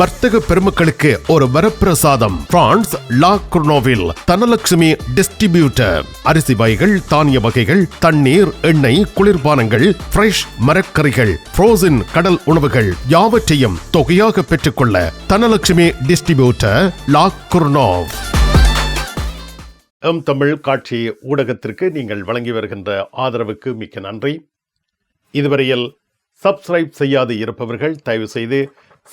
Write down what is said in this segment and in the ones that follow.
வர்த்தக பெருமக்களுக்கு ஒரு வரப்பிரசாதம். பிரான்ஸ் லா குர்னோவில் தனலட்சுமி டிஸ்ட்ரிபியூட்டர். அரிசி வகைகள் தானிய வகைகள் தண்ணீர் எண்ணெய் குளிர்பானங்கள் ஃப்ரெஷ் மரக்கறிகள் ஃப்ரோசன் கடல் உணவுகள் யாவற்றையும் தொகையாக பெற்றுக்கொள்ள Dhanalakshmi distributor La Courneuve. M Tamil காட்சி ஊடகத்திற்கு நீங்கள் வழங்கி வருகின்ற ஆதரவுக்கு மிக்க நன்றி. இதுவரையில் சப்ஸ்கிரைப் செய்யாது இருப்பவர்கள் தயவு செய்து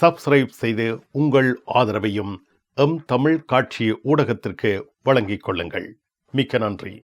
சப்ஸ்கிரைப் செய்து உங்கள் ஆதரவையும் எம் தமிழ் காட்சி ஊடகத்திற்கு வழங்கிக் கொள்ளுங்கள். மிக்க நன்றி.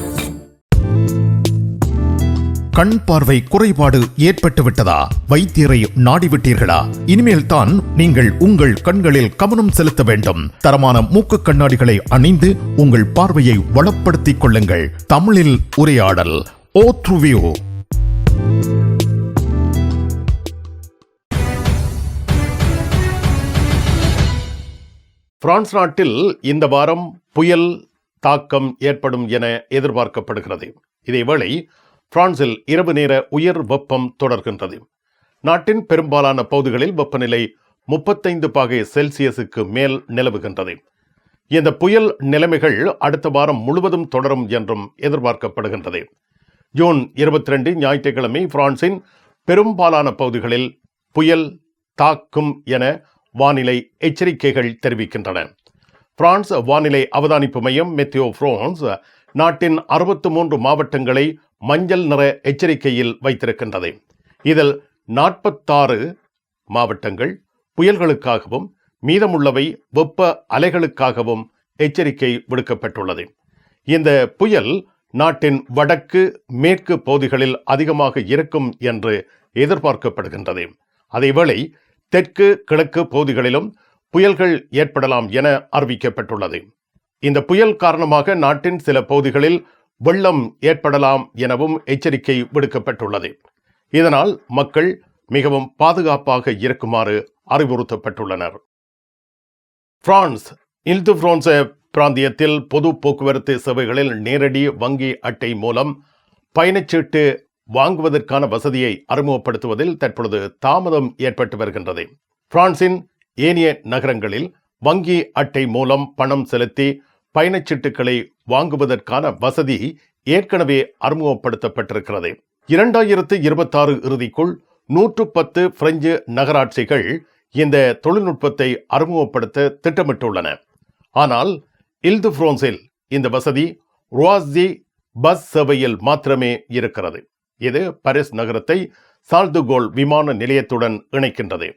கண் பார்வை குறைபாடு ஏற்பட்டு விட்டதா வைத்தியரை நாடிவிட்டீர்களா? இனிமேல் தான் நீங்கள் உங்கள் கண்களில் கவனம் செலுத்த வேண்டும். தரமான மூக்கு கண்ணாடிகளை அணிந்து உங்கள் பார்வையை வளப்படுத்திக் கொள்ளுங்கள். தமிழில் உரையாடல் ஓ த்ருவியூ! பிரான்ஸ் நாட்டில் இந்த வாரம் புயல் தாக்கம் ஏற்படும் என எதிர்பார்க்கப்படுகிறது. இதேவேளை பிரான்சில் இரவு நேர உயர் வெப்பம் தொடர்கின்றது. நாட்டின் பெரும்பாலான பகுதிகளில் வெப்பநிலை முப்பத்தைந்து பாகை செல்சியஸுக்கு மேல் நிலவுகின்றது. இந்த புயல் நிலைமைகள் அடுத்த வாரம் முழுவதும் தொடரும் என்றும் எதிர்பார்க்கப்படுகின்றது. ஜூன் இருபத்தி ரெண்டு ஞாயிற்றுக்கிழமை பிரான்சின் பெரும்பாலான பகுதிகளில் புயல் தாக்கும் என வானிலை எச்சரிக்கைகள் தெரிவிக்கின்றன. பிரான்ஸ் வானிலை அவதானிப்பு மையம் மெத்தியோ பிரான்ஸ் நாட்டின் அறுபத்து மூன்று மாவட்டங்களை மஞ்சள் நிற எச்சரிக்கையில் வைத்திருக்கின்றது. இதில் நாற்பத்தாறு மாவட்டங்கள் புயல்களுக்காகவும் மீதமுள்ளவை வெப்ப அலைகளுக்காகவும் எச்சரிக்கை விடுக்கப்பட்டுள்ளது. இந்த புயல் நாட்டின் வடக்கு மேற்கு பகுதிகளில் அதிகமாக இருக்கும் என்று எதிர்பார்க்கப்படுகின்றது. அதேவேளை தெற்கு கிழக்கு பகுதிகளிலும் புயல்கள் ஏற்படலாம் என அறிவிக்கப்பட்டுள்ளது. இந்த புயல் காரணமாக நாட்டின் சில பகுதிகளில் வெள்ளம் ஏற்படலாம் எனவும் எச்சரிக்கை விடுக்கப்பட்டுள்ளது. இதனால் மக்கள் மிகவும் பாதுகாப்பாக இருக்குமாறு அறிவுறுத்தப்பட்டுள்ளனர். பிரான்ஸ் இல்து பிரான்ஸ் பிராந்தியத்தில் பொது போக்குவரத்து சேவைகளில் நேரடி வங்கி அட்டை மூலம் பயணச்சீட்டு வாங்குவதற்கான வசதியை அறிமுகப்படுத்துவதில் தற்பொழுது தாமதம் ஏற்பட்டு வருகின்றது. பிரான்சின் ஏனைய நகரங்களில் வங்கி அட்டை மூலம் பணம் செலுத்தி பயணச்சீட்டுகளை வாங்குவதற்கான வசதி ஏற்கனவே அறிமுகப்படுத்தப்பட்டிருக்கிறது. இரண்டாயிரத்து இருபத்தாறு இறுதிக்குள் நூற்று பத்து பிரெஞ்சு நகராட்சிகள் இந்த தொழில்நுட்பத்தை அறிமுகப்படுத்த திட்டமிட்டுள்ளன. ஆனால் இல்து பிரான்சில் இந்த வசதி ருவாஸ்தி பஸ் சேவையில் மாத்திரமே இருக்கிறது. இது பாரிஸ் நகரத்தை சால்துகோல் விமான நிலையத்துடன் இணைக்கின்றது.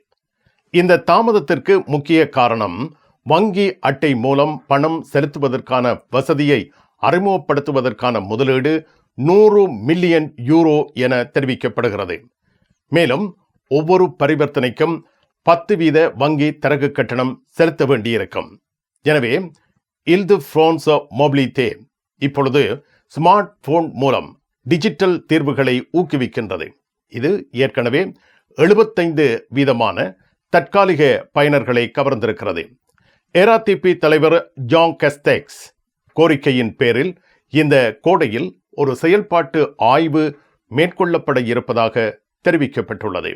இந்த தாமதத்திற்கு முக்கிய காரணம் வங்கி அட்டை மூலம் பணம் செலுத்துவதற்கான வசதியை அறிமுகப்படுத்துவதற்கான முதலீடு நூறு மில்லியன் யூரோ என தெரிவிக்கப்படுகிறது. மேலும் ஒவ்வொரு பரிவர்த்தனைக்கும் பத்து வீத வங்கி தரகு கட்டணம் செலுத்த வேண்டியிருக்கும். எனவே இல்து பிரான்ஸ் மொபிலித்தே இப்பொழுது ஸ்மார்ட் போன் மூலம் டிஜிட்டல் தீர்வுகளை ஊக்குவிக்கின்றது. இது ஏற்கனவே எழுபத்தைந்து வீதமான தற்காலிக பயனர்களை கவர்ந்திருக்கிறது. ஏராதிபி தலைவர் ஜாங் கஸ்டெக்ஸ் கோரிக்கையின் பேரில் இந்த கோடையில் ஒரு செயல்பாட்டு ஆய்வு மேற்கொள்ளப்பட இருப்பதாக தெரிவிக்கப்பட்டுள்ளது.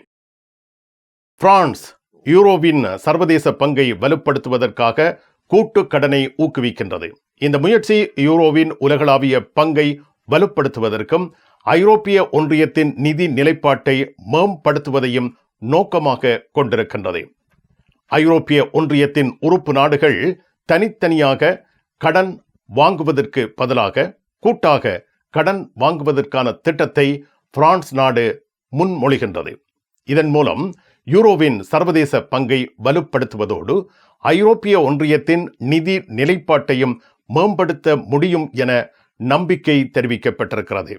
பிரான்ஸ் யூரோவின் சர்வதேச பங்கை வலுப்படுத்துவதற்காக கூட்டு கடனை ஊக்குவிக்கின்றது. இந்த முயற்சி யூரோவின் உலகளாவிய பங்கை வலுப்படுத்துவதற்கும் ஐரோப்பிய ஒன்றியத்தின் நிதி நிலைப்பாட்டை மேம்படுத்துவதையும் நோக்கமாக கொண்டிருக்கின்றது. ஐரோப்பிய ஒன்றியத்தின் உறுப்பு நாடுகள் தனித்தனியாக கடன் வாங்குவதற்கு பதிலாக கூட்டாக கடன் வாங்குவதற்கான திட்டத்தை பிரான்ஸ் நாடு முன்மொழிகின்றது. இதன் மூலம் யூரோவின் சர்வதேச பங்கை வலுப்படுத்துவதோடு ஐரோப்பிய ஒன்றியத்தின் நிதி நிலைப்பாட்டையும் மேம்படுத்த முடியும் என நம்பிக்கை தெரிவிக்கப்பட்டிருக்கிறது.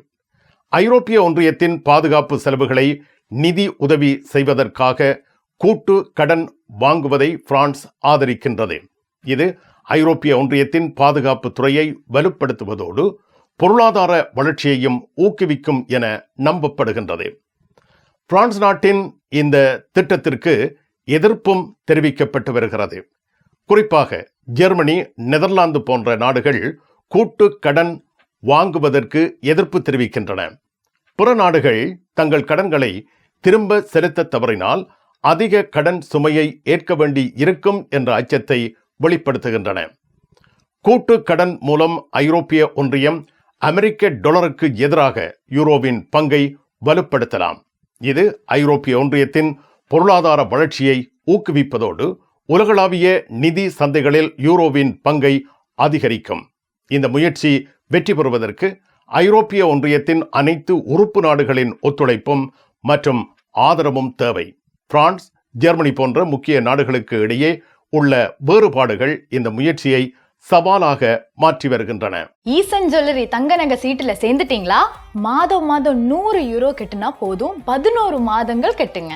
ஐரோப்பிய ஒன்றியத்தின் பாதுகாப்பு செலவுகளை நிதி உதவி செய்வதற்காக கூட்டு கடன் வாங்குவதை பிரான்ஸ் ஆதரிக்கின்றது. இது ஐரோப்பிய ஒன்றியத்தின் பாதுகாப்பு துறையை வலுப்படுத்துவதோடு பொருளாதார வளர்ச்சியையும் ஊக்குவிக்கும் என நம்பப்படுகின்றது. பிரான்ஸ் நாட்டின் இந்த திட்டத்திற்கு எதிர்ப்பும் தெரிவிக்கப்பட்டு வருகிறது. குறிப்பாக ஜெர்மனி நெதர்லாந்து போன்ற நாடுகள் கூட்டு கடன் வாங்குவதற்கு எதிர்ப்பு தெரிவிக்கின்றன. பிற நாடுகள் தங்கள் கடன்களை திரும்ப செலுத்த தவறினால் அதிக கடன் சுமையை ஏற்க வேண்டி இருக்கும் என்ற அச்சத்தை வெளிப்படுத்துகின்றன. கூட்டு கடன் மூலம் ஐரோப்பிய ஒன்றியம் அமெரிக்க டாலருக்கு எதிராக யூரோவின் பங்கை வலுப்படுத்தலாம். இது ஐரோப்பிய ஒன்றியத்தின் பொருளாதார வளர்ச்சியை ஊக்குவிப்பதோடு உலகளாவிய நிதி சந்தைகளில் யூரோவின் பங்கை அதிகரிக்கும். இந்த முயற்சி வெற்றி பெறுவதற்கு ஐரோப்பிய ஒன்றியத்தின் அனைத்து உறுப்பு நாடுகளின் ஒத்துழைப்பும் மற்றும் ஆதரவும் தேவை. பிரான்ஸ் ஜெர்மனி போன்ற முக்கிய நாடுகளுக்கு இடையே உள்ள வேறுபாடுகள் இந்த முயற்சியை சவாலாக மாற்றி வருகின்றன. ஈசன் ஜுவல்லரி தங்க நகை சீட்டுல சேர்ந்துட்டீங்களா? மாதம் மாதம் நூறு யூரோ கட்டுனா போதும். பதினோரு மாதங்கள் கட்டுங்க.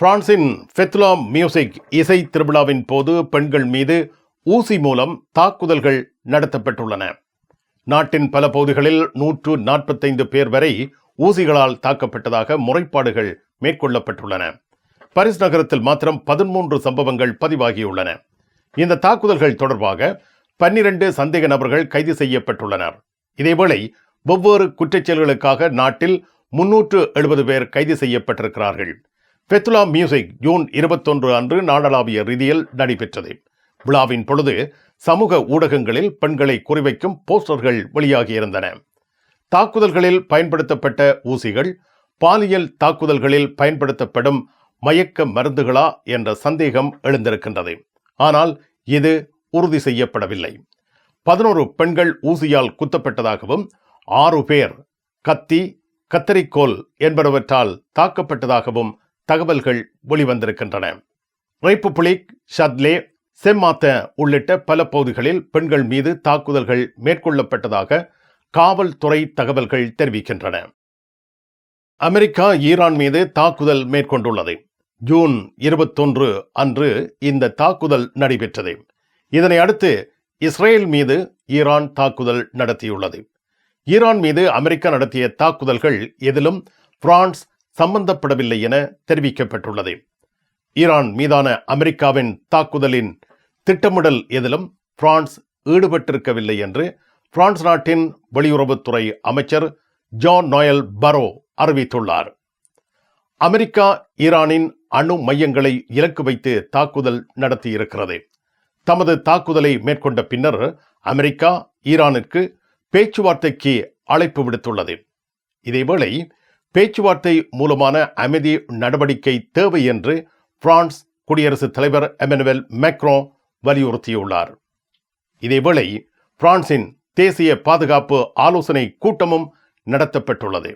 பிரான்சின் ஃபெத்துலா மியூசிக் இசை திருவிழாவின் போது பெண்கள் மீது ஊசி மூலம் தாக்குதல்கள் நடத்தப்பட்டுள்ளன. நாட்டின் பல பகுதிகளில் நூற்று நாற்பத்தைந்து பேர் வரை ஊசிகளால் தாக்கப்பட்டதாக முறைப்பாடுகள் மேற்கொள்ளப்பட்டுள்ளன. பரிஸ் நகரத்தில் மாத்திரம் பதிமூன்று சம்பவங்கள் பதிவாகியுள்ளன. இந்த தாக்குதல்கள் தொடர்பாக பன்னிரண்டு சந்தேக நபர்கள் கைது செய்யப்பட்டுள்ளனர். இதேவேளை வெவ்வேறு குற்றச்செயல்களுக்காக நாட்டில் முன்னூற்று எழுபது பேர் கைது செய்யப்பட்டிருக்கிறார்கள். பெத்துலா மியூசிக் ஜூன் இருபத்தொன்று அன்று நாடளாவிய ரீதியில் நடைபெற்றது. விழாவின் பொழுது சமூக ஊடகங்களில் பெண்களை குறிவைக்கும் போஸ்டர்கள் வெளியாகியிருந்தன. தாக்குதல்களில் பயன்படுத்தப்பட்ட ஊசிகள் பாலியல் தாக்குதல்களில் பயன்படுத்தப்படும் மயக்க மருந்துகளா என்ற சந்தேகம் எழுந்திருக்கின்றது. ஆனால் இது உறுதி செய்யப்படவில்லை. பதினோரு பெண்கள் ஊசியால் குத்தப்பட்டதாகவும் ஆறு பேர் கத்தி கத்தரிக்கோல் என்பனவற்றால் தாக்கப்பட்டதாகவும் தகவல்கள் வெளிவந்திருக்கின்றன. ரைப்புப்புலிக் ஷத்லே செம்மாத்த உள்ளிட்ட பல பகுதிகளில் பெண்கள் மீது தாக்குதல்கள் மேற்கொள்ளப்பட்டதாக காவல்துறை தகவல்கள் தெரிவிக்கின்றன. அமெரிக்கா ஈரான் மீது தாக்குதல் மேற்கொண்டுள்ளது. ஜூன் இருபத்தொன்று அன்று இந்த தாக்குதல் நடைபெற்றது. இதனை அடுத்து இஸ்ரேல் மீது ஈரான் தாக்குதல் நடத்தியுள்ளது. ஈரான் மீது அமெரிக்கா நடத்திய தாக்குதல்கள் எதிலும் பிரான்ஸ் சம்பந்தப்படவில்லை என தெரிவிக்கப்பட்டுள்ளது. ஈரான் மீதான அமெரிக்காவின் தாக்குதலின் திட்டமிடல் எதிலும் பிரான்ஸ் ஈடுபட்டிருக்கவில்லை என்று பிரான்ஸ் நாட்டின் வெளியுறவுத்துறை அமைச்சர் ஜான் நோயல் பரோ அறிவித்துள்ளார். அமெரிக்கா ஈரானின் அணு மையங்களை இலக்கு வைத்து தாக்குதல் நடத்தியிருக்கிறது. தமது தாக்குதலை மேற்கொண்ட பின்னர் அமெரிக்கா ஈரானிற்கு பேச்சுவார்த்தைக்கு அழைப்பு விடுத்துள்ளது. இதேவேளை பேச்சுவார்த்தை மூலமான அமைதி நடவடிக்கை தேவை என்று பிரான்ஸ் குடியரசுத் தலைவர் எமனுவல் மேக்ரோ வலியுறுத்தியுள்ளார். இதேவேளை பிரான்சின் தேசிய பாதுகாப்பு ஆலோசனை கூட்டமும் நடத்தப்பட்டுள்ளது.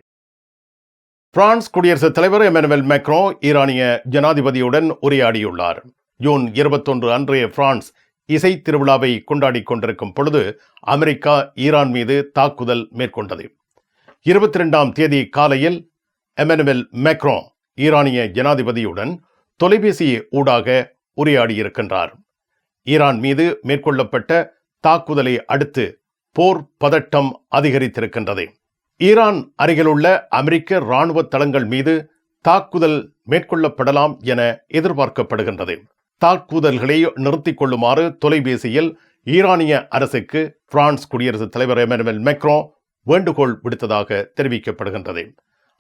பிரான்ஸ் குடியரசுத் தலைவர் எமனுவல் மேக்ரோ ஈரானிய ஜனாதிபதியுடன் உரையாடியுள்ளார். ஜூன் இருபத்தொன்று அன்றைய பிரான்ஸ் இசை திருவிழாவை கொண்டாடிக் கொண்டிருக்கும் பொழுது அமெரிக்கா ஈரான் மீது தாக்குதல் மேற்கொண்டது. இருபத்தி ரெண்டாம் தேதி காலையில் எமனுவல் மேக்ரோ ஈரானிய ஜனாதிபதியுடன் தொலைபேசி ஊடாக உரையாடியிருக்கின்றார். ஈரான் மீது மேற்கொள்ளப்பட்ட தாக்குதலை அடுத்து போர் பதட்டம் அதிகரித்திருக்கின்றது. ஈரான் அருகிலுள்ள அமெரிக்க இராணுவ தளங்கள் மீது தாக்குதல் மேற்கொள்ளப்படலாம் என எதிர்பார்க்கப்படுகின்றது. தாக்குதல்களை நிறுத்திக் கொள்ளுமாறு தொலைபேசியில் ஈரானிய அரசுக்கு பிரான்ஸ் குடியரசுத் தலைவர் எமனுவல் மெக்ரோ வேண்டுகோள் விடுத்ததாக தெரிவிக்கப்படுகின்றது.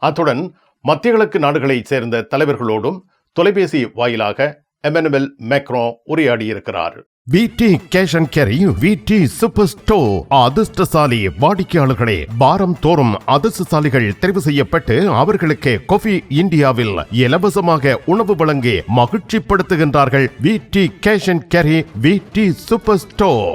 அத்துடன் மத்திய கிழக்கு நாடுகளைச் சேர்ந்த தலைவர்களோடும் தொலைபேசி வாயிலாக Emmanuel Macron உரையாடியிருக்கிறார். VT cash and carry VT super store அதிர்ஷ்டசாலி வாடிக்கையாளர்களே வாரம் தோறும் அதிர்ஷ்டசாலிகள் தெரிவு செய்யப்பட்டு அவர்களுக்கு கொஃபி இந்தியாவில் இலவசமாக உணவு வழங்கி மகிழ்ச்சிப்படுத்துகின்றார்கள் VT cash and carry VT super store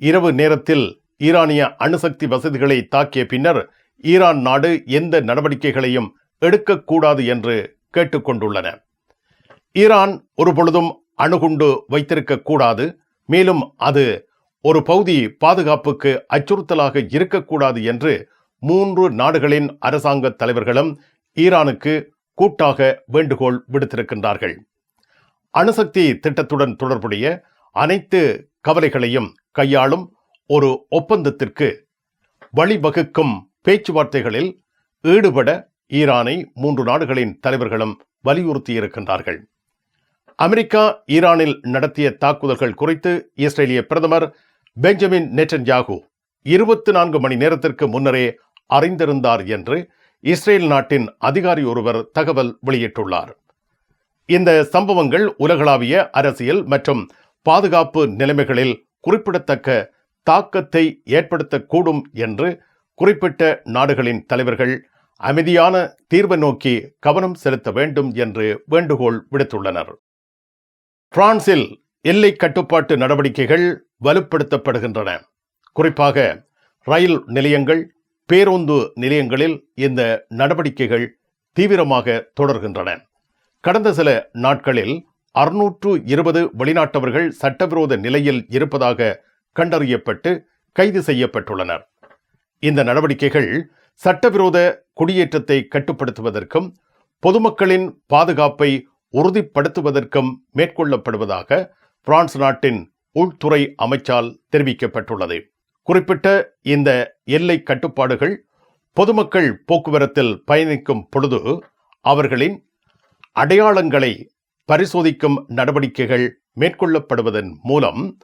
இரவு நேரத்தில் ஈரானிய அணுசக்தி வசதிகளை தாக்கிய பின்னர் ஈரான் நாடு எந்த நடவடிக்கைகளையும் எடுக்கக்கூடாது என்று கேட்டுக்கொண்டுள்ளன. ஈரான் ஒருபொழுதும் அணுகுண்டு வைத்திருக்கக்கூடாது மேலும் அது ஒரு பகுதி பாதுகாப்புக்கு அச்சுறுத்தலாக இருக்கக்கூடாது என்று மூன்று நாடுகளின் அரசாங்க தலைவர்களும் ஈரானுக்கு கூட்டாக வேண்டுகோள் விடுத்திருக்கின்றார்கள். அணுசக்தி திட்டத்துடன் தொடர்புடைய அனைத்து கவலைகளையும் கையாளும் ஒரு ஒப்பந்தத்திற்கு வழிவகுக்கும் பேச்சுவார்த்தைகளில் ஈடுபட ஈரானை மூன்று நாடுகளின் தலைவர்களும் வலியுறுத்தியிருக்கின்றார்கள். அமெரிக்கா ஈரானில் நடத்திய தாக்குதல்கள் குறித்து இஸ்ரேலிய பிரதமர் பெஞ்சமின் நெட்டன்யாகு இருபத்தி நான்கு மணி நேரத்திற்கு முன்னரே அறிந்திருந்தார் என்று இஸ்ரேல் நாட்டின் அதிகாரி ஒருவர் தகவல் வெளியிட்டுள்ளார். இந்த சம்பவங்கள் உலகளாவிய அரசியல் மற்றும் பாதுகாப்பு நிலைமைகளில் குறிப்பிடத்தக்க தாக்கத்தை ஏற்படுத்தக்கூடும் என்று குறிப்பிட்ட நாடுகளின் தலைவர்கள் அமைதியான தீர்வை நோக்கி கவனம் செலுத்த வேண்டும் என்று வேண்டுகோள் விடுத்துள்ளனர். பிரான்சில் எல்லை கட்டுப்பாட்டு நடவடிக்கைகள் வலுப்படுத்தப்படுகின்றன. குறிப்பாக ரயில் நிலையங்கள் பேருந்து நிலையங்களில் இந்த நடவடிக்கைகள் தீவிரமாக தொடர்கின்றன. கடந்த சில நாட்களில் அறுநூற்று இருபது வெளிநாட்டவர்கள் சட்டவிரோத நிலையில் இருப்பதாக கண்டறியப்பட்டு கைது செய்யப்பட்டுள்ளனர். இந்த நடவடிக்கைகள் சட்டவிரோத குடியேற்றத்தை கட்டுப்படுத்துவதற்கும் பொதுமக்களின் பாதுகாப்பை உறுதிப்படுத்துவதற்கும் மேற்கொள்ளப்படுவதாக பிரான்ஸ் நாட்டின் உள்துறை அமைச்சால் தெரிவிக்கப்பட்டுள்ளது. குறிப்பிட்ட இந்த எல்லை கட்டுப்பாடுகள் பொதுமக்கள் போக்குவரத்தில் பயணிக்கும் பொழுது அவர்களின் அடையாளங்களை பரிசோதிக்கும் நடவடிக்கைகள் மேற்கொள்ளப்படுவதன் மூலம்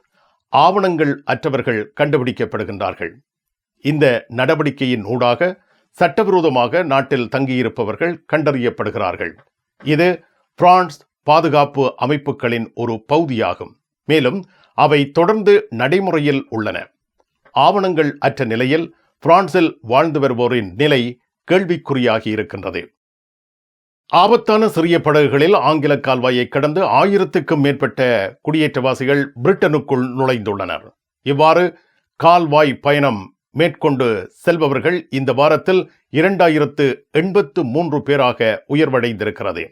ஆவணங்கள் அற்றவர்கள் கண்டுபிடிக்கப்படுகின்றார்கள். இந்த நடவடிக்கையின் ஊடாக சட்டவிரோதமாக நாட்டில் தங்கியிருப்பவர்கள் கண்டறியப்படுகிறார்கள். இது பிரான்ஸ் பாதுகாப்பு அமைப்புகளின் ஒரு பகுதியாகும். மேலும் அவை தொடர்ந்து நடைமுறையில் உள்ளன. ஆவணங்கள் அற்ற நிலையில் பிரான்சில் வாழ்ந்து வருவோரின் நிலை கேள்விக்குறியாகி இருக்கின்றது. ஆபத்தான சிறிய படகுகளில் ஆங்கில கால்வாயை கடந்து ஆயிரத்துக்கும் மேற்பட்ட குடியேற்றவாசிகள் பிரிட்டனுக்குள் நுழைந்துள்ளனர். இவ்வாறு கால்வாய் பயணம் மேற்கொண்டு செல்பவர்கள் இந்த வாரத்தில் இரண்டாயிரத்து எண்பத்து மூன்று பேராக உயர்வடைந்திருக்கிறது.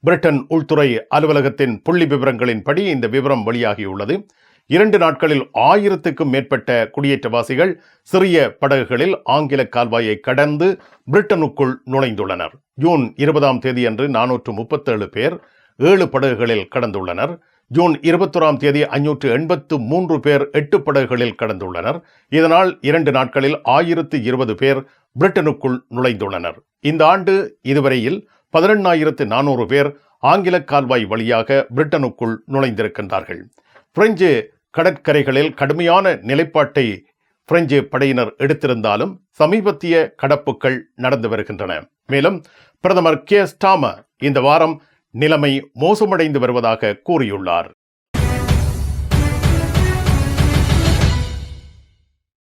பிரிட்டன் உள்துறை அலுவலகத்தின் புள்ளி விவரங்களின்படி இந்த விவரம் வெளியாகியுள்ளது. இரண்டு நாட்களில் ஆயிரத்துக்கும் மேற்பட்ட குடியேற்றவாசிகள் சிறிய படகுகளில் ஆங்கில கால்வாயை கடந்து பிரிட்டனுக்குள் நுழைந்துள்ளனர். ஜூன் இருபதாம் தேதியன்று நானூற்று முப்பத்தேழு பேர் ஏழு படகுகளில் கடந்துள்ளனர். ஜூன் இருபத்தொராம் தேதி ஐநூற்று எண்பத்து மூன்று பேர் எட்டு படகுகளில் கடந்துள்ளனர். இதனால் இரண்டு நாட்களில் ஆயிரத்து இருபது பேர் பிரிட்டனுக்குள் நுழைந்துள்ளனர். இந்த ஆண்டு இதுவரையில் பதினெண்ணாயிரத்து நானூறு பேர் ஆங்கில கால்வாய் வழியாக பிரிட்டனுக்குள் நுழைந்திருக்கின்றார்கள். பிரெஞ்சு கடற்கரைகளில் கடுமையான நிலைப்பாட்டை பிரெஞ்சு படையினர் எடுத்திருந்தாலும் சமீபத்திய கடப்புகள் நடந்து வருகின்றன. மேலும் பிரதமர் கே. ஸ்டாம இந்த வாரம் நிலைமை மோசமடைந்து வருவதாக கூறியுள்ளார்.